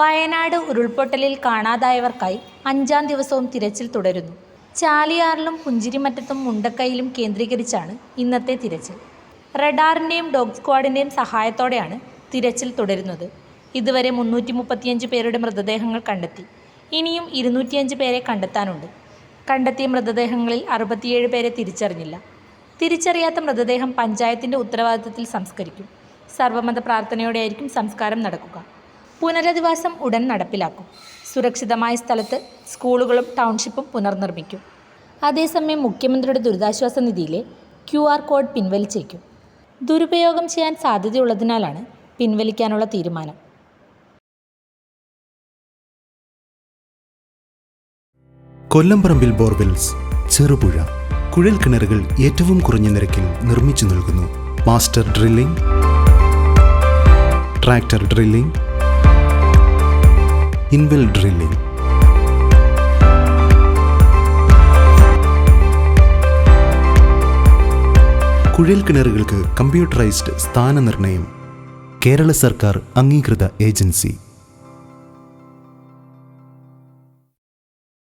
വയനാട് ഉരുൾപൊട്ടലിൽ കാണാതായവർക്കായി അഞ്ചാം ദിവസവും തിരച്ചിൽ തുടരുന്നു. ചാലിയാറിലും പുഞ്ചിരിമറ്റത്തും മുണ്ടക്കൈയിലും കേന്ദ്രീകരിച്ചാണ് ഇന്നത്തെ തിരച്ചിൽ. റഡാറിന്റെയും ഡോഗ് സ്ക്വാഡിന്റെയും സഹായത്തോടെയാണ് തിരച്ചിൽ തുടരുന്നത്. ഇതുവരെ മുന്നൂറ്റി മുപ്പത്തിയഞ്ച് പേരുടെ മൃതദേഹങ്ങൾ കണ്ടെത്തി. ഇനിയും ഇരുന്നൂറ്റിയഞ്ച് പേരെ കണ്ടെത്താനുണ്ട്. കണ്ടെത്തിയ മൃതദേഹങ്ങളിൽ അറുപത്തിയേഴ് പേരെ തിരിച്ചറിഞ്ഞില്ല. തിരിച്ചറിയാത്ത മൃതദേഹം പഞ്ചായത്തിന്റെ ഉത്തരവാദിത്തത്തിൽ സംസ്കരിക്കും. സർവമത പ്രാർത്ഥനയോടെയായിരിക്കും സംസ്കാരം നടക്കുക. പുനരധിവാസം ഉടൻ നടപ്പിലാക്കും. സുരക്ഷിതമായ സ്ഥലത്ത് സ്കൂളുകളും ടൗൺഷിപ്പും പുനർനിർമ്മിക്കും. അതേസമയം മുഖ്യമന്ത്രിയുടെ ദുരിതാശ്വാസ നിധിയിലെ ക്യു ആർ കോഡ് പിൻവലിച്ചേക്കും. ദുരുപയോഗം ചെയ്യാൻ സാധ്യതയുള്ളതിനാലാണ് പിൻവലിക്കാനുള്ള തീരുമാനം. കൊല്ലംപറമ്പിൽ ബോർവെൽസ് ചെറുപുഴ കുഴൽ കിണറുകൾ ഏറ്റവും കുറഞ്ഞ നിരക്കിൽ നിർമ്മിച്ചു നൽകുന്നു. Master drilling tractor drilling inwell drilling കുഴൽ കിണറുകൾക്ക് കമ്പ്യൂട്ടറൈസ്ഡ് സ്ഥാനനിർണയം കേരള സർക്കാർ അംഗീകൃത ഏജൻസി.